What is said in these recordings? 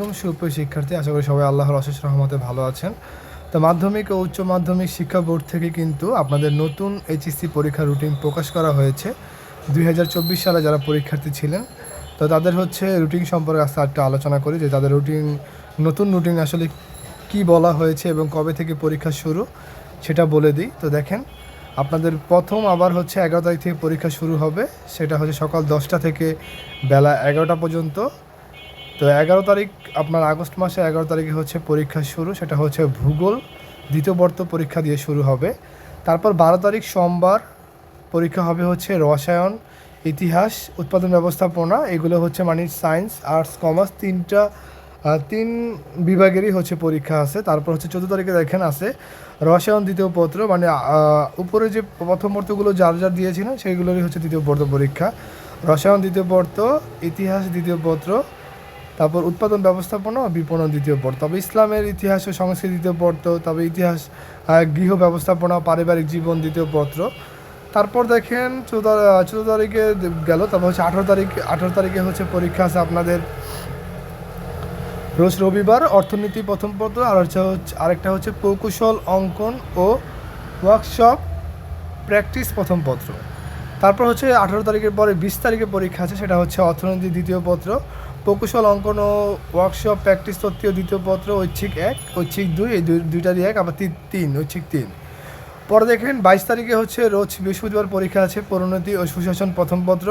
আলাইকুম সুপ্রিয় শিক্ষার্থী, আশা করি সবাই আল্লাহর অশেষ রহমতে ভালো আছেন। তো মাধ্যমিক ও উচ্চ মাধ্যমিক শিক্ষা বোর্ড থেকে কিন্তু আপনাদের নতুন এইচএসসি পরীক্ষা রুটিন প্রকাশ করা হয়েছে। দুই হাজার চব্বিশ সালে যারা পরীক্ষার্থী ছিলেন, তো তাদের হচ্ছে রুটিন সম্পর্কে আজকে একটু আলোচনা করি, যে তাদের রুটিন, নতুন রুটিন আসলে কি বলা হয়েছে এবং কবে থেকে পরীক্ষা শুরু সেটা বলে দিই। তো দেখেন, আপনাদের প্রথম আবার হচ্ছে এগারো তারিখ থেকে পরীক্ষা শুরু হবে, সেটা হচ্ছে সকাল দশটা থেকে বেলা এগারোটা পর্যন্ত। তো এগারো তারিখ আপনার আগস্ট মাসে এগারো তারিখে হচ্ছে পরীক্ষা শুরু, সেটা হচ্ছে ভূগোল, দ্বিতীয় বর্ত পরীক্ষা দিয়ে শুরু হবে। তারপর বারো তারিখ সোমবার পরীক্ষা হবে হচ্ছে রসায়ন, ইতিহাস, উৎপাদন ব্যবস্থাপনা, এগুলো হচ্ছে মানে সায়েন্স, আর্টস, কমার্স, তিনটা তিন বিভাগেরই হচ্ছে পরীক্ষা আছে। তারপর হচ্ছে চোদ্দ তারিখে দেখেন আছে, রসায়ন দ্বিতীয় পত্র মানে উপরে যে প্রথম পত্রগুলো যার যার দিয়েছিলেন সেইগুলোরই হচ্ছে দ্বিতীয় পত্র পরীক্ষা। রসায়ন দ্বিতীয় পত্র, ইতিহাস দ্বিতীয় পত্র তারপর উৎপাদন ব্যবস্থাপনা, বিপণন দ্বিতীয় পত্র তবে ইসলামের ইতিহাস ও সংস্কৃতি দ্বিতীয় পত্র তবে ইতিহাস গৃহ ব্যবস্থাপনা, পারিবারিক জীবন দ্বিতীয় পত্র। তারপর দেখেন চৌদ্দ চৌদ্দ তারিখে গেল, তারপর হচ্ছে আঠারো তারিখ, আঠারো তারিখে হচ্ছে পরীক্ষা আছে আপনাদের। রোজ রবিবার অর্থনীতি প্রথম পত্র, আর হচ্ছে- আরেকটা হচ্ছে প্রকৌশল, অঙ্কন ও ওয়ার্কশপ প্র্যাকটিস প্রথম পত্র। তারপর হচ্ছে আঠারো তারিখের পরে বিশ তারিখে পরীক্ষা আছে, সেটা হচ্ছে অর্থনীতি দ্বিতীয় পত্র। প্রকৌশল অঙ্কন ও ওয়ার্কশপ প্র্যাকটিস তত্ত্বীয় দ্বিতীয় পত্র, ঐচ্ছিক এক, ঐচ্ছিক দুই, এই দুই দুইটারই এক, আবার তিন, ঐচ্ছিক তিন। পরে দেখেন, বাইশ তারিখে হচ্ছে রোজ বৃহস্পতিবার পরীক্ষা আছে, পরিণতি ও সুশাসন প্রথম পত্র,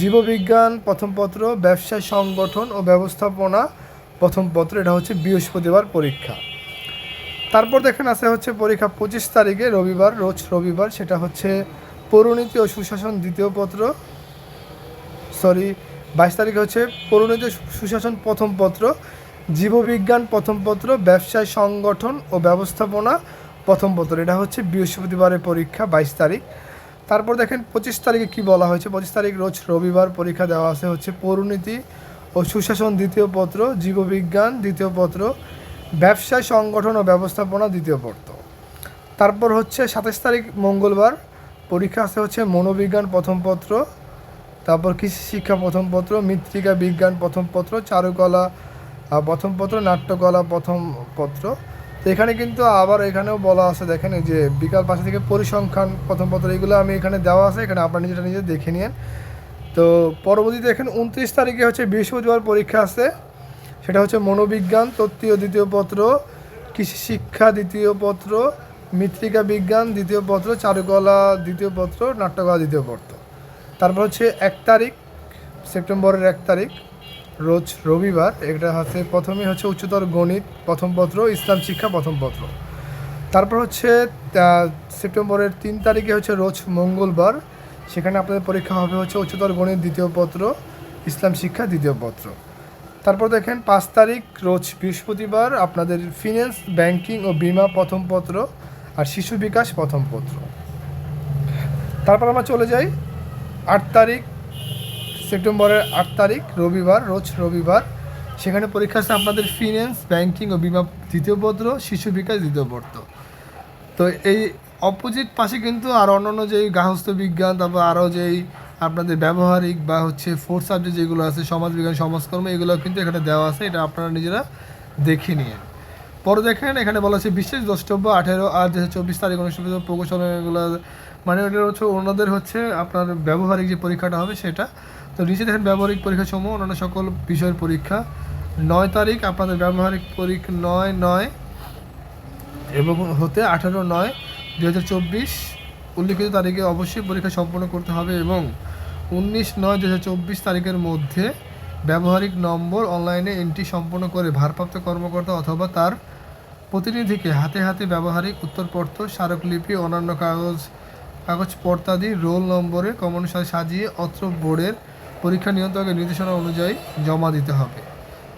জীববিজ্ঞান প্রথম পত্র ব্যবসায় সংগঠন ও ব্যবস্থাপনা প্রথম পত্র, এটা হচ্ছে বৃহস্পতিবার পরীক্ষা। তারপর দেখেন আছে হচ্ছে পরীক্ষা পঁচিশ তারিখে, রবিবার, রোজ রবিবার, সেটা হচ্ছে পৌরনীতি ও সুশাসন দ্বিতীয় পত্র সরি বাইশ তারিখে হচ্ছে পৌরনীতি সুশাসন প্রথম পত্র, জীববিজ্ঞান প্রথম পত্র, ব্যবসায় সংগঠন ও ব্যবস্থাপনা প্রথম পত্র। এটা হচ্ছে বৃহস্পতিবারের পরীক্ষা বাইশ তারিখ। তারপর দেখেন পঁচিশ তারিখে কি বলা হয়েছে? পঁচিশ তারিখ রোজ রবিবার পরীক্ষা দেওয়া আছে হচ্ছে পৌরনীতি ও সুশাসন দ্বিতীয় পত্র, জীববিজ্ঞান দ্বিতীয় পত্র, ব্যবসায় সংগঠন ও ব্যবস্থাপনা দ্বিতীয় পত্র। তারপর হচ্ছে সাতাশ তারিখ মঙ্গলবার পরীক্ষা আছে হচ্ছে মনোবিজ্ঞান প্রথম পত্র তারপর কৃষি শিক্ষা প্রথম পত্র, মৃত্তিকা বিজ্ঞান প্রথম পত্র, চারুকলা প্রথম পত্র, নাট্যকলা প্রথম পত্র। তো এখানে কিন্তু আবার এখানেও বলা আছে, দেখেন যে বিকাল পাশে থেকে পরিসংখ্যান প্রথম পত্র, এগুলো আমি এখানে দেওয়া আছে, এখানে আপনারা নিজেটা নিজে দেখে নিন তো পরবর্তীতে দেখেন উনত্রিশ তারিখে হচ্ছে বৃহস্পতিবার পরীক্ষা আছে, সেটা হচ্ছে মনোবিজ্ঞান, তত্ত্বীয় দ্বিতীয় পত্র, কৃষি শিক্ষা দ্বিতীয় পত্র, মৃত্তিকা বিজ্ঞান দ্বিতীয় পত্র, চারুকলা দ্বিতীয় পত্র, নাট্যকলা দ্বিতীয় পত্র। তারপর হচ্ছে এক তারিখ, সেপ্টেম্বরের এক তারিখ, রোজ রবিবার, এটা হচ্ছে প্রথমেই হচ্ছে উচ্চতর গণিত প্রথম পত্র, ইসলাম শিক্ষা প্রথম পত্র। তারপর হচ্ছে সেপ্টেম্বরের তিন তারিখে হচ্ছে রোজ মঙ্গলবার, সেখানে আপনাদের পরীক্ষা হবে হচ্ছে উচ্চতর গণিত দ্বিতীয় পত্র, ইসলাম শিক্ষা দ্বিতীয় পত্র। তারপর দেখেন, পাঁচ তারিখ, রোজ বৃহস্পতিবার, আপনাদের ফিন্যান্স ব্যাংকিং ও বিমা প্রথম পত্র আর শিশু বিকাশ প্রথম পত্র। তারপর আমরা চলে যাই আট তারিখ, সেপ্টেম্বরের আট তারিখ, রবিবার, রোজ রবিবার। সেখানে পরীক্ষা আছে আপনাদের ফিন্যান্স ব্যাংকিং ও বিমা দ্বিতীয় পত্র, শিশু বিকাশ দ্বিতীয় পত্র। তো এই অপোজিট পাশে কিন্তু আর অন্যান্য যেই গার্হস্থ্য বিজ্ঞান, তারপর আরও যেই আপনাদের ব্যবহারিক বা হচ্ছে ফোর্থ সাবজেক্ট যেগুলো আছে সমাজবিজ্ঞান সমাজকর্ম, এগুলো কিন্তু এখানে দেওয়া আছে। এটা আপনারা নিজেরা দেখে নিন। পরে দেখেন, এখানে বলা আছে বিশেষ দ্রষ্টব্য আঠেরো আর দু চব্বিশ তারিখ অনুষ্ঠিত প্রকৌশল এগুলো মানে ওটা হচ্ছে ওনাদের হচ্ছে আপনার ব্যবহারিক যে পরীক্ষাটা হবে সেটা। তো নিচে দেখেন ব্যবহারিক পরীক্ষা সমূহ অন্যান্য সকল বিষয়ের পরীক্ষা। নয় তারিখ আপনাদের ব্যবহারিক পরীক্ষা নয় নয় এবং হতে আঠারো নয় দু হাজার চব্বিশ উল্লিখিত তারিখে অবশ্যই পরীক্ষা সম্পন্ন করতে হবে এবং উনিশ নয় দু হাজার চব্বিশ তারিখের মধ্যে ব্যবহারিক নম্বর অনলাইনে এন্ট্রি সম্পন্ন করে ভারপ্রাপ্ত কর্মকর্তা অথবা তার প্রতিনিধিকে হাতে হাতে ব্যবহারিক উত্তরপত্র, স্মারকলিপি অন্যান্য কাগজ কাগজপত্রাদি রোল নম্বরে ক্রমানুসারে সাজিয়ে অত্র বোর্ডের পরীক্ষা নিয়ন্ত্রকের নির্দেশনা অনুযায়ী জমা দিতে হবে।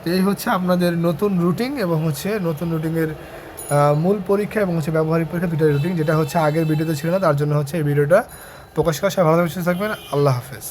তো এই হচ্ছে আপনাদের নতুন রুটিন এবং হচ্ছে নতুন রুটিনের মূল পরীক্ষা এবং হচ্ছে ব্যবহারিক পরীক্ষা দুটো রুটিন, যেটা হচ্ছে আগের ভিডিওতে ছিল না, তার জন্য হচ্ছে এই ভিডিওটা প্রকাশ করা। সবাই ভালো থাকবেন। আল্লাহ হাফেজ।